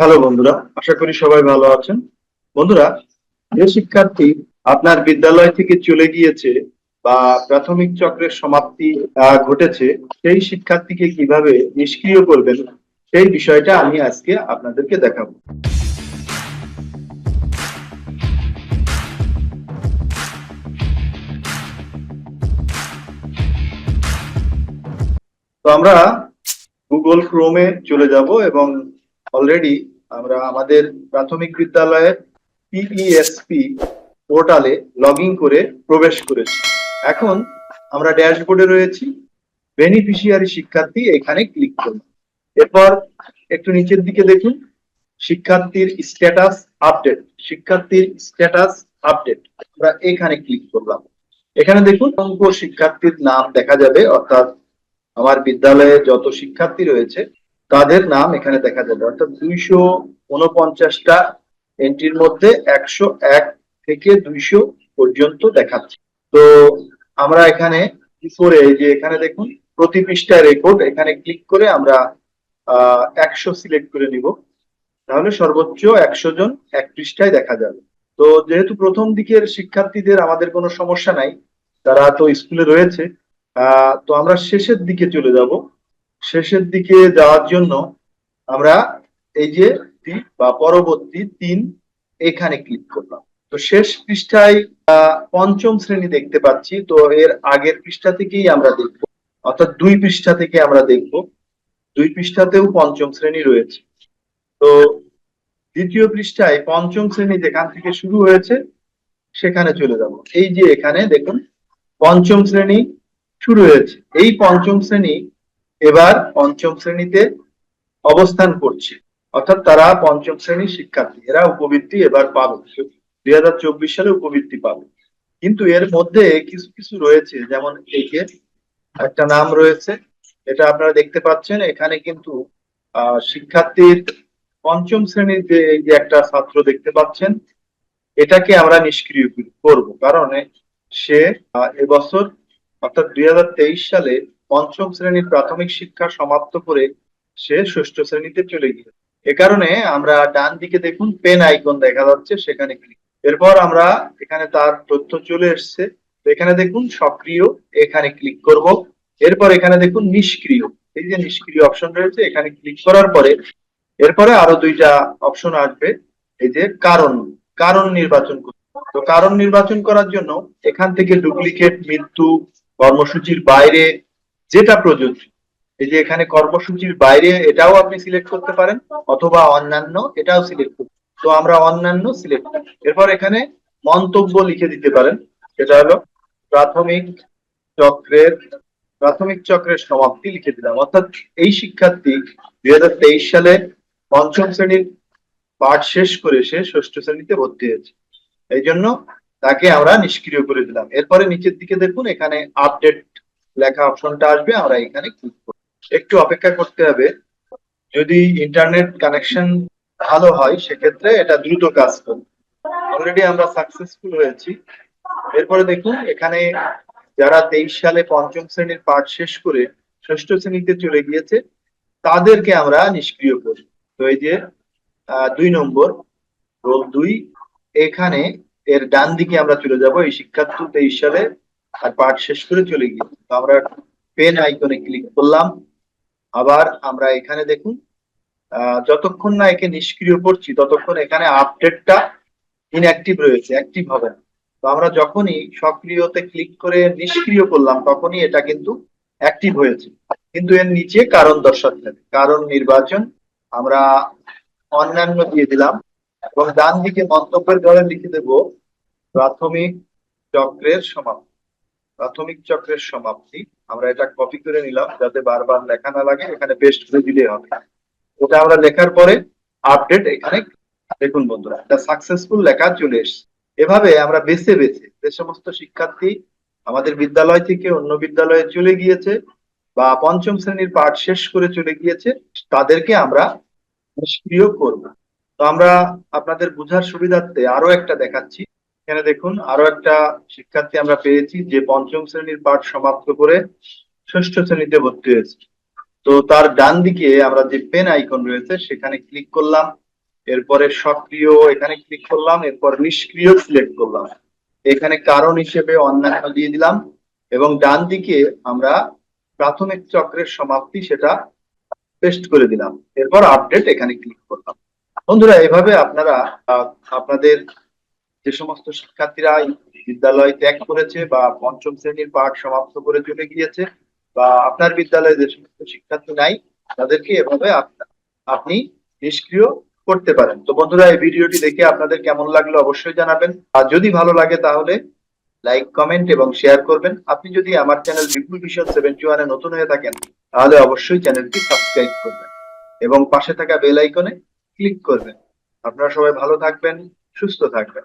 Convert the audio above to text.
Hello বন্ধুরা, আশা করি সবাই ভালো আছেন। বন্ধুরা, যে শিক্ষার্থী আপনার বিদ্যালয় থেকে চলে গিয়েছে বা প্রাথমিক চক্রের সমাপ্তি ঘটেছে, সেই শিক্ষার্থীকে কীভাবে নিষ্ক্রিয় করবেন, সেই বিষয়টা আমি আজকে আপনাদেরকে দেখাবো। তো আমরা গুগল ক্রোমে চলে যাব এবং অলরেডি আমরা আমাদের প্রাথমিক বিদ্যালয়ের পিইএসপি পোর্টালে লগ করে প্রবেশ করেছি। এখন আমরা ড্যাশবোর্ডে রয়েছি, বেনিফিশিয়ারি শিক্ষার্থী এখানে ক্লিক করব এরপর একটু নিচের দিকে দেখুন, শিক্ষার্থীর স্ট্যাটাস আপডেট, শিক্ষার্থীর স্ট্যাটাস আপডেট, আমরা এখানে ক্লিক করলাম। এখানে দেখুন, অঙ্ক শিক্ষার্থীর নাম দেখা যাবে, অর্থাৎ আমার বিদ্যালয়ে যত শিক্ষার্থী রয়েছে তাদের নাম এখানে দেখা যাবে? অর্থাৎ দুইশো উনপঞ্চাশটা এন্ট্রির মধ্যে একশো এক থেকে দুইশো পর্যন্ত দেখাচ্ছে। তো আমরা এখানে কি করে যে এখানে দেখুন, প্রতি পৃষ্ঠায় রেকর্ড এখানে ক্লিক করে আমরা একশো সিলেক্ট করে নিব। তাহলে সর্বোচ্চ একশো জন এক পৃষ্ঠায় দেখা যাবে। তো যেহেতু প্রথম দিকের শিক্ষার্থীদের আমাদের কোনো সমস্যা নাই, তারা তো স্কুলে রয়েছে তো আমরা শেষের দিকে চলে যাব। শেষের দিকে যাওয়ার জন্য আমরা এই যে বা পরবর্তী তিন এখানে ক্লিক করলাম। তো শেষ পৃষ্ঠায় পঞ্চম শ্রেণি দেখতে পাচ্ছি, তো এর আগের পৃষ্ঠা থেকেই আমরা দেখব, অর্থাৎ দুই পৃষ্ঠা থেকে আমরা দেখব। দুই পৃষ্ঠাতেও পঞ্চম শ্রেণি রয়েছে। তো দ্বিতীয় পৃষ্ঠায় পঞ্চম শ্রেণি যেখান থেকে শুরু হয়েছে, সেখানে চলে যাব। এই যে এখানে দেখুন, পঞ্চম শ্রেণি শুরু হয়েছে। এই পঞ্চম শ্রেণি এবার পঞ্চম শ্রেণীতে অবস্থান করছে। অর্থাৎ তারা পঞ্চম শ্রেণির শিক্ষার্থী। এরা উপবৃত্তি এবার পাবে। দুই হাজার চব্বিশ সালে উপবৃত্তি পাবে। কিন্তু এর মধ্যে কিছু কিছু রয়েছে। যেমন যে একটা নাম রয়েছে, এটা আপনারা দেখতে পাচ্ছেন। এখানে কিন্তু শিক্ষার্থীর পঞ্চম শ্রেণির যে যে একটা ছাত্র দেখতে পাচ্ছেন, এটাকে আমরা নিষ্ক্রিয় করব। কারণ সে এবছর, অর্থাৎ দুই হাজার তেইশ সালে পঞ্চম শ্রেণির প্রাথমিক শিক্ষা সমাপ্ত করে সে ষষ্ঠ শ্রেণীতে চলে গিয়েছে এ কারণে আমরা ডান দিকে দেখুন পেন আইকন দেখা যাচ্ছে, সেখানে ক্লিক এরপর আমরা এখানে তার তথ্য চলে এসছে। এখানে দেখুন সক্রিয়, এখানে ক্লিক করব। এরপর এখানে দেখুন নিষ্ক্রিয়। এই যে নিষ্ক্রিয় অপশন রয়েছে, এখানে ক্লিক করার পরে এরপরে আরও দুইটা অপশন আসবে। এই যে কারণ কারণ নির্বাচন তো কারণ নির্বাচন করার জন্য এখান থেকে ডুপ্লিকেট মৃত্যু, কর্মসূচির বাইরে যেটা প্রযোজ্য। এই যে এখানে কর্মসূচির বাইরে এটাও আপনি সিলেক্ট করতে পারেন, অথবা অন্যান্য এটাও সিলেক্ট করতে তো আমরা অন্যান্য সিলেক্ট এরপর এখানে মন্তব্য লিখে দিতে পারেন। সেটা হলো, প্রাথমিক চক্রের প্রাথমিক চক্রের সমাপ্তি লিখে দিলাম। অর্থাৎ এই শিক্ষার্থী দুই হাজার তেইশ সালে পঞ্চম শ্রেণির পাঠ শেষ করে সে ষষ্ঠ শ্রেণীতে ভর্তি হয়েছে। এই জন্য তাকে আমরা নিষ্ক্রিয় করে দিলাম। এরপরে নিচের দিকে দেখুন, এখানে আপডেট লেখা অপশনটা আসবে, আমরা এখানে ক্লিক করব। একটু অপেক্ষা করতে হবে। যদি ইন্টারনেট কানেকশন ভালো হয়, সেক্ষেত্রে এটা দ্রুত কাজ করবে। অলরেডি আমরা সাকসেসফুল হয়েছি। এরপরে দেখুন, এখানে যারা তেইশ সালে পঞ্চম শ্রেণির পাঠ শেষ করে ষষ্ঠ শ্রেণীতে চলে গিয়েছে, তাদেরকে আমরা নিষ্ক্রিয় করি। তো এই যে দুই নম্বর রোল দুই, এখানে এর ডান দিকে আমরা চলে যাব। এই শিক্ষার্থী তেইশ সালে আর পাঠ শেষ করে চলে গিয়েছে তো আমরা পেন আইকনে ক্লিক করলাম। আবার আমরা এখানে দেখুন যতক্ষণ না একে নিষ্ক্রিয় করছি, ততক্ষণ এখানে আপডেটটা ইনঅ্যাক্টিভ রয়েছে অ্যাক্টিভ হবে না। তো আমরা যখনই সক্রিয়তে ক্লিক করে নিষ্ক্রিয় করলাম, তখনই এটা কিন্তু অ্যাক্টিভ হয়েছে। কিন্তু এর নিচে কারণ দর্শাতে হবে। কারণ নির্বাচন আমরা অন্যান্য দিয়ে দিলাম এবং ডান দিকে মন্তব্যের ঘরে লিখে দেব, প্রাথমিক চক্রের সমাপ্তি। প্রাথমিক চক্রের সমাপ্তি। আমরা এটা কপি করে নিলাম, যাতে বারবার লেখা না লাগে, এখানে পেস্ট করে দিলে হবে। ওটা আমরা লেখার পরে আপডেট এখানে দেখুন বন্ধুরা এটা সাকসেসফুল লেখা চলে এসছে। এভাবে আমরা বেছে বেছে যে সমস্ত শিক্ষার্থী আমাদের বিদ্যালয় থেকে অন্য বিদ্যালয়ে চলে গিয়েছে বা পঞ্চম শ্রেণির পাঠ শেষ করে চলে গিয়েছে, তাদেরকে আমরা নিষ্ক্রিয় করব। তো আমরা আপনাদের বোঝার সুবিধার্থে আরও একটা দেখাচ্ছি। এখানে দেখুন, আরও একটা শিক্ষার্থী আমরা পেয়েছি যে পঞ্চম শ্রেণির পাঠ সমাপ্ত করে ষষ্ঠ শ্রেণীতে ভর্তি হয়েছে। তো তার ডান দিকে আমরা যে পেন আইকন রয়েছে, সেখানে ক্লিক করলাম। এরপরে সক্রিয় এখানে ক্লিক করলাম, এরপর নিষ্ক্রিয় সিলেক্ট করলাম। এখানে কারণ হিসেবে অন্যান্য দিয়ে দিলাম এবং ডান দিকে আমরা প্রাথমিক চক্রের সমাপ্তি সেটা পেস্ট করে দিলাম। এরপর আপডেট এখানে ক্লিক করলাম। বন্ধুরা, এভাবে আপনারা আপনাদের যে সমস্ত শিক্ষার্থীরা বিদ্যালয় ত্যাগ করেছে বা পঞ্চম শ্রেণির পাঠ সমাপ্ত করে চলে গিয়েছে বা আপনার বিদ্যালয়ে যে সমস্ত শিক্ষার্থী নাই, তাদেরকে এভাবে আপনি নিষ্ক্রিয় করতে পারেন। তো বন্ধুরা, এই ভিডিওটি দেখে আপনাদের কেমন লাগল অবশ্যই জানাবেন। আর যদি ভালো লাগে তাহলে লাইক, কমেন্ট এবং শেয়ার করবেন। আপনি যদি আমার চ্যানেল বিপুল ভিশন সেভেন্টি ওয়ানে নতুন হয়ে থাকেন, তাহলে অবশ্যই চ্যানেলটি সাবস্ক্রাইব করবেন এবং পাশে থাকা বেল আইকনে ক্লিক করবেন। আপনারা সবাই ভালো থাকবেন, সুস্থ থাকবেন।